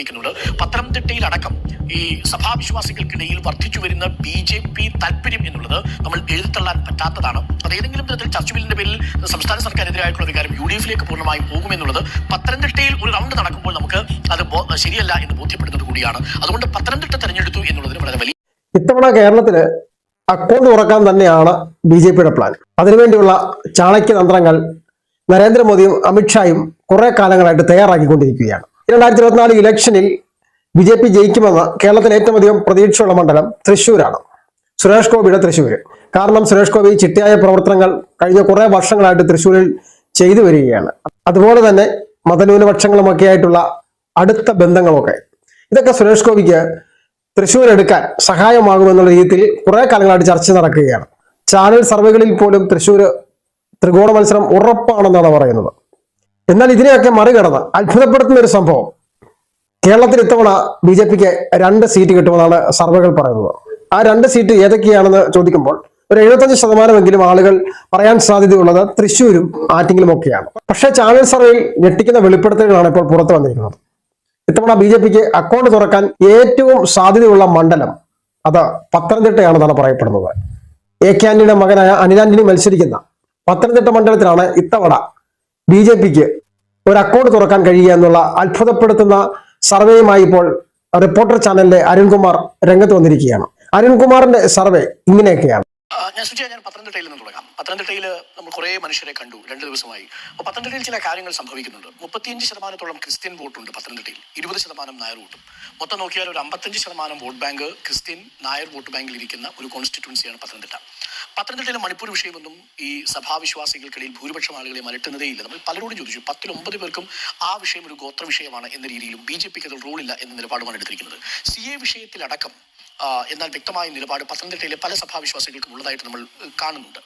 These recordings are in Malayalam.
പങ്കുവയ്ക്കുന്നുണ്ട് പത്തനംതിട്ടയിൽ അടക്കം ഈ സഭാവിശ്വാസികൾക്കിടയിൽ വർദ്ധിച്ചു വരുന്ന ബി ജെ പി താല്പര്യം എന്നുള്ളത് നമ്മൾ എഴുതിത്തള്ളാൻ പറ്റാത്തതാണ്. അത് ഏതെങ്കിലും തരത്തിൽ ചർച്ച ബില്ലിന്റെ പേരിൽ സംസ്ഥാന സർക്കാരെതിരായിട്ടുള്ള വികാരം യു ഡി എഫിലേക്ക് പൂർണമായും പോകുമെന്നുള്ളത് പത്തനംതിട്ടയിൽ ഒരു റൗണ്ട് നടക്കുമ്പോൾ നമുക്ക് അത് ശരിയല്ല എന്ന് ബോധ്യപ്പെടുന്നത് കൂടിയാണ്. അതുകൊണ്ട് പത്തനംതിട്ട തെരഞ്ഞെടുത്തു എന്നുള്ളതിന് വളരെ വലിയ ഇത്തവണ കേരളത്തിൽ അക്കൗണ്ട് തുറക്കാൻ തന്നെയാണ് ബി ജെ പിയുടെ പ്ലാൻ അതിനുവേണ്ടിയുള്ള ചാണക്യ തന്ത്രങ്ങൾ നരേന്ദ്രമോദിയും അമിത്ഷായും കുറെ കാലങ്ങളായിട്ട് തയ്യാറാക്കിക്കൊണ്ടിരിക്കുകയാണ്. രണ്ടായിരത്തി ഇരുപത്തിനാല് ഇലക്ഷനിൽ ബി ജെ പി ജയിക്കുമെന്ന് കേരളത്തിൽ ഏറ്റവും അധികം പ്രതീക്ഷയുള്ള മണ്ഡലം തൃശ്ശൂരാണ്. സുരേഷ് ഗോപിയുടെ തൃശ്ശൂർ കാരണം സുരേഷ് ഗോപി ചിട്ടയായ പ്രവർത്തനങ്ങൾ കഴിഞ്ഞ കുറെ വർഷങ്ങളായിട്ട് തൃശ്ശൂരിൽ ചെയ്തു വരികയാണ്. അതുപോലെ തന്നെ മതന്യൂനപക്ഷങ്ങളുമൊക്കെ ആയിട്ടുള്ള അടുത്ത ബന്ധങ്ങളൊക്കെ. ഇതൊക്കെ സുരേഷ് ഗോപിക്ക് തൃശ്ശൂർ എടുക്കാൻ സഹായമാകുമെന്നുള്ള രീതിയിൽ കുറെ കാലങ്ങളായിട്ട് ചർച്ച നടക്കുകയാണ്. ചാനൽ സർവേകളിൽ പോലും തൃശ്ശൂർ ത്രികോണ മത്സരം ഉറപ്പാണെന്നാണ് പറയുന്നത്. എന്നാൽ ഇതിനെയൊക്കെ മറികടന്ന് അത്ഭുതപ്പെടുത്തുന്ന ഒരു സംഭവം. കേരളത്തിൽ ഇത്തവണ ബി ജെ പിക്ക് രണ്ട് സീറ്റ് കിട്ടുമെന്നാണ് സർവേകൾ പറയുന്നത്. ആ രണ്ട് സീറ്റ് ഏതൊക്കെയാണെന്ന് ചോദിക്കുമ്പോൾ ഒരു എഴുപത്തഞ്ച് ശതമാനമെങ്കിലും ആളുകൾ പറയാൻ സാധ്യതയുള്ളത് തൃശ്ശൂരും ആറ്റിങ്ങിലും ഒക്കെയാണ്. പക്ഷെ ചാനൽ സർവേയിൽ ഞെട്ടിക്കുന്ന വെളിപ്പെടുത്തലുകളാണ് ഇപ്പോൾ പുറത്തു വന്നിരിക്കുന്നത്. ഇത്തവണ ബി ജെ പിക്ക് അക്കൗണ്ട് തുറക്കാൻ ഏറ്റവും സാധ്യതയുള്ള മണ്ഡലം അത് പത്തനംതിട്ടയാണെന്നാണ് പറയപ്പെടുന്നത്. എ കെ ആന്റണിയുടെ മകനായ അനിലാന്റണി മത്സരിക്കുന്ന പത്തനംതിട്ട മണ്ഡലത്തിലാണ് ഇത്തവണ ബി ജെ പിക്ക് ഒരു അക്കൗണ്ട് തുറക്കാൻ കഴിയുക എന്നുള്ള അത്ഭുതപ്പെടുത്തുന്ന സർവേയുമായി ഇപ്പോൾ റിപ്പോർട്ടർ ചാനലിലെ അരുൺകുമാർ രംഗത്ത് വന്നിരിക്കുകയാണ്. അരുൺകുമാറിന്റെ സർവേ ഇങ്ങനെയൊക്കെയാണ്. ഞാൻ സുജയ ഞാൻ പത്തനംതിട്ടയിൽ നിന്ന് തുടങ്ങാം. പത്തനംതിട്ടയിൽ നമ്മൾ കുറേ മനുഷ്യരെ കണ്ടു രണ്ട് ദിവസമായി. അപ്പോൾ പത്തനംതിട്ടയിൽ ചില കാര്യങ്ങൾ സംഭവിക്കുന്നുണ്ട്. മുപ്പത്തിയഞ്ച് ശതമാനത്തോളം ക്രിസ്ത്യൻ വോട്ടുണ്ട് പത്തനംതിട്ടയിൽ. ഇരുപത് ശതമാനം നായർ വോട്ടും. മൊത്തം നോക്കിയാൽ ഒരു അമ്പത്തഞ്ച് ശതമാനം vote bank Christian Nair vote ബാങ്കിൽ ഇരിക്കുന്ന ഒരു കോൺസ്റ്റിറ്റ്യുവൻസിയാണ് പത്തനംതിട്ട. പത്തനംതിട്ടയിലെ മണിപ്പൂർ വിഷയമൊന്നും ഈ സഭാവിശ്വാസികൾക്കിടയിൽ ഭൂരിപക്ഷം ആളുകളെ മലട്ടുന്നതേ ഇല്ല. നമ്മൾ പലരോടും ചോദിച്ചു പത്തിൽ ഒമ്പത് പേർക്കും ആ വിഷയം ഒരു ഗോത്ര വിഷയമാണ് എന്ന രീതിയിലും ബി ജെ പിക്ക് അതിൽ റോളില്ല എന്ന നിലപാടുമാണ് എടുത്തിരിക്കുന്നത്. സി എ വിഷയത്തിലടക്കം എന്നാൽ വ്യക്തമായ നിലപാട് പത്തനംതിട്ടയിലെ പല സഭാവിശ്വാസികൾക്കും ഉള്ളതായിട്ട് നമ്മൾ കാണുന്നുണ്ട്.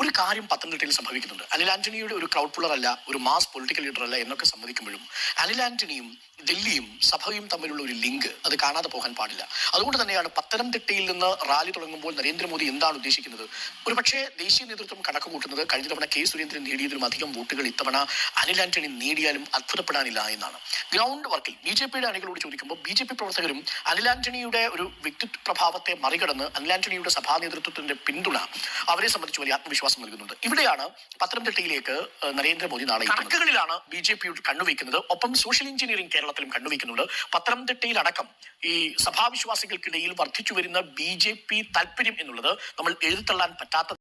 ഒരു കാര്യം പത്തനംതിട്ടയിൽ സംഭവിക്കുന്നുണ്ട്. അനിൽ ആന്റണിയുടെ ഒരു ക്രൗഡ് പുള്ളർ അല്ല ഒരു മാസ് പൊളിറ്റിക്കൽ ലീഡർ അല്ല എന്നൊക്കെ സമ്മതിക്കുമ്പോഴും അനിൽ ആന്റണിയും ഡൽഹിയും സഭയും തമ്മിലുള്ള ഒരു ലിങ്ക് അത് കാണാതെ പോകാൻ പാടില്ല. അതുകൊണ്ട് തന്നെയാണ് പത്തനംതിട്ടയിൽ നിന്ന് റാലി തുടങ്ങുമ്പോൾ നരേന്ദ്രമോദി എന്താണ് ഉദ്ദേശിക്കുന്നത്? ഒരു പക്ഷേ ദേശീയ നേതൃത്വം കണക്ക് കൂട്ടുന്നത് കഴിഞ്ഞ തവണ കെ സുരേന്ദ്രൻ നേടിയതിലും അധികം വോട്ടുകൾ ഇത്തവണ അനിൽ ആന്റണി നേടിയാലും അത്ഭുതപ്പെടാനില്ല എന്നാണ്. ഗ്രൗണ്ട് വർക്കിൽ ബി ജെ പിയുടെ അണികളോട് ചോദിക്കുമ്പോൾ ബി ജെ പി പ്രവർത്തകരും അനിൽ ആന്റണിയുടെ ഒരു വ്യക്തിത്വ പ്രഭാവത്തെ മറികടന്ന് അനിൽ ആന്റണിയുടെ സഭാ നേതൃത്വത്തിന്റെ പിന്തുണ അവരെ സംബന്ധിച്ച് വലിയ ആത്മവിശ്വാസം നൽകുന്നുണ്ട്. ഇവിടെയാണ് പത്തനംതിട്ടയിലേക്ക് നരേന്ദ്രമോദി നാളെ കണക്കുകളിലാണ് ബി ജെ പി കണ്ണുവയ്ക്കുന്നത് ഒപ്പം സോഷ്യൽ എഞ്ചിനീയറിംഗ് കേരളത്തിലും കണ്ണുവയ്ക്കുന്നുണ്ട് പത്തനംതിട്ടയിൽ അടക്കം ഈ സഭാവിശ്വാസികൾക്കിടയിൽ വർദ്ധിച്ചു വരുന്ന ബി ജെ പി താല്പര്യം എന്നുള്ളത് നമ്മൾ എഴുതിത്തള്ളാൻ പറ്റാത്ത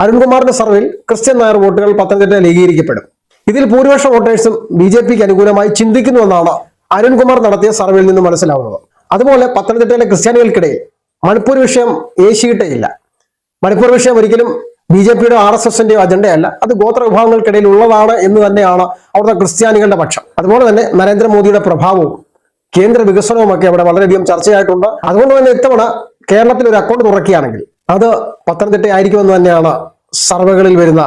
അരുൺകുമാറിന്റെ സർവേയിൽ ക്രിസ്ത്യൻ നായർ വോട്ടുകൾ പത്തനംതിട്ടയിൽ ഏകീകരിക്കപ്പെടും ഇതിൽ ഭൂരിപക്ഷ വോട്ടേഴ്സും ബി ജെ പിക്ക് അനുകൂലമായി ചിന്തിക്കുന്നുവെന്നാണ് അരുൺകുമാർ നടത്തിയ സർവേയിൽ നിന്ന് മനസ്സിലാവുന്നത്. അതുപോലെ പത്തനംതിട്ടയിലെ ക്രിസ്ത്യാനികൾക്കിടയിൽ മണിപ്പൂർ വിഷയം ഏശിയിട്ടേയില്ല മണിപ്പൂർ വിഷയം ഒരിക്കലും ബി ജെ പിയുടെ ആർ എസ് എസിന്റെയോ അജണ്ടയല്ല. അത് ഗോത്ര വിഭാഗങ്ങൾക്കിടയിൽ ഉള്ളതാണ് എന്ന് തന്നെയാണ് അവിടുത്തെ ക്രിസ്ത്യാനികളുടെ പക്ഷം. അതുപോലെ തന്നെ നരേന്ദ്രമോദിയുടെ പ്രഭാവവും കേന്ദ്ര വികസനവും ഒക്കെ അവിടെ വളരെയധികം ചർച്ചയായിട്ടുണ്ട്. അതുകൊണ്ട് തന്നെ ഇത്തവണ കേരളത്തിൽ ഒരു അക്കൗണ്ട് തുറക്കുകയാണെങ്കിൽ അത് പത്തനംതിട്ട ആയിരിക്കുമെന്ന് തന്നെയാണ് സർവേകളിൽ വരുന്ന